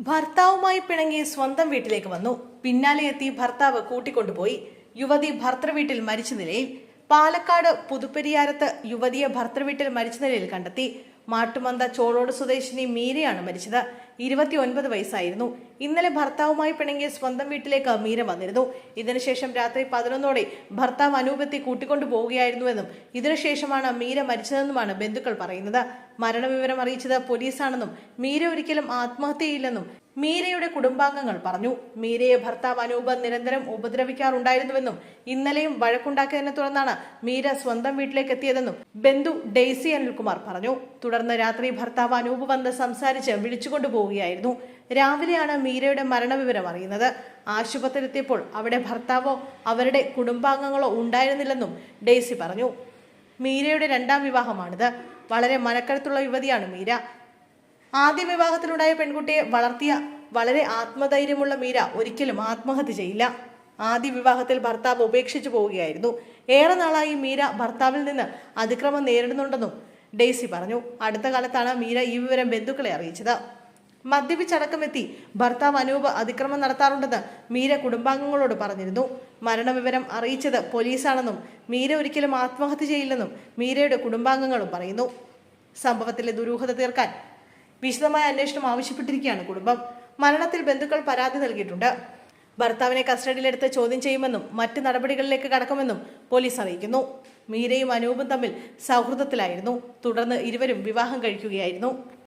ഭർത്താവുമായി പിണങ്ങി സ്വന്തം വീട്ടിലേക്ക് വന്നു. പിന്നാലെ എത്തി ഭർത്താവ് കൂട്ടിക്കൊണ്ടുപോയി. യുവതി ഭർത്തൃവീട്ടിൽ മരിച്ച നിലയിൽ പാലക്കാട് പുതുപ്പെരിയാരത്ത് യുവതിയെ ഭർത്തൃവീട്ടിൽ മരിച്ച നിലയിൽ കണ്ടെത്തി. മാട്ടുമന്ത ചോളോട് സ്വദേശിനി മീരയാണ് മരിച്ചത്. ഇരുപത്തിയൊൻപത് വയസ്സായിരുന്നു. ഇന്നലെ ഭർത്താവുമായി പിണങ്ങി സ്വന്തം വീട്ടിലേക്ക് മീര വന്നിരുന്നു. ഇതിനുശേഷം രാത്രി പതിനൊന്നോടെ ഭർത്താവ് അനൂപത്തെ കൂട്ടിക്കൊണ്ടു പോവുകയായിരുന്നുവെന്നും ഇതിനുശേഷമാണ് മീര മരിച്ചതെന്നുമാണ് ബന്ധുക്കൾ പറയുന്നത്. മരണവിവരം അറിയിച്ചത് പോലീസാണെന്നും മീര ഒരിക്കലും ആത്മഹത്യയില്ലെന്നും മീരയുടെ കുടുംബാംഗങ്ങൾ പറഞ്ഞു. മീരയെ ഭർത്താവ് അനൂപ് നിരന്തരം ഉപദ്രവിക്കാറുണ്ടായിരുന്നുവെന്നും ഇന്നലെയും വഴക്കുണ്ടാക്കിയതിനെ തുടർന്നാണ് മീര സ്വന്തം വീട്ടിലേക്ക് എത്തിയതെന്നും ബന്ധു ഡെയ്സി അനിൽകുമാർ പറഞ്ഞു. തുടർന്ന് രാത്രി ഭർത്താവ് അനൂപ് വന്ന് സംസാരിച്ച് വിളിച്ചുകൊണ്ടു പോവുകയായിരുന്നു. രാവിലെയാണ് മീരയുടെ മരണവിവരം അറിയുന്നത്. ആശുപത്രിയിലെത്തിയപ്പോൾ അവിടെ ഭർത്താവോ അവരുടെ കുടുംബാംഗങ്ങളോ ഉണ്ടായിരുന്നില്ലെന്നും ഡേസി പറഞ്ഞു. മീരയുടെ രണ്ടാം വിവാഹമാണിത്. വളരെ മനക്കരുത്തുള്ള യുവതിയാണ് മീര. ആദ്യ വിവാഹത്തിലുണ്ടായ പെൺകുട്ടിയെ വളർത്തിയ വളരെ ആത്മധൈര്യമുള്ള മീര ഒരിക്കലും ആത്മഹത്യ ചെയ്യില്ല. ആദ്യ വിവാഹത്തിൽ ഭർത്താവ് ഉപേക്ഷിച്ചു പോവുകയായിരുന്നു. ഏറെ നാളായി മീര ഭർത്താവിൽ നിന്ന് അതിക്രമം നേരിടുന്നുണ്ടെന്നും ഡെയ്സി പറഞ്ഞു. അടുത്ത കാലത്താണ് മീര ഈ വിവരം ബന്ധുക്കളെ അറിയിച്ചത്. മദ്യപിച്ചടക്കമെത്തി. ഭർത്താവ് അനൂപ് അതിക്രമം നടത്താറുണ്ടെന്ന് മീര കുടുംബാംഗങ്ങളോട് പറഞ്ഞിരുന്നു. മരണവിവരം അറിയിച്ചത് പോലീസാണെന്നും മീര ഒരിക്കലും ആത്മഹത്യ ചെയ്യില്ലെന്നും മീരയുടെ കുടുംബാംഗങ്ങളും പറയുന്നു. സംഭവത്തിലെ ദുരൂഹത തീർക്കാൻ വിശദമായ അന്വേഷണം ആവശ്യപ്പെട്ടിരിക്കുകയാണ് കുടുംബം. മരണത്തിൽ ബന്ധുക്കൾ പരാതി നൽകിയിട്ടുണ്ട്. ഭർത്താവിനെ കസ്റ്റഡിയിലെടുത്ത് ചോദ്യം ചെയ്യുമെന്നും മറ്റ് നടപടികളിലേക്ക് കടക്കുമെന്നും പോലീസ് അറിയിക്കുന്നു. മീരയും അനൂപും തമ്മിൽ സൗഹൃദത്തിലായിരുന്നു. തുടർന്ന് ഇരുവരും വിവാഹം കഴിക്കുകയായിരുന്നു.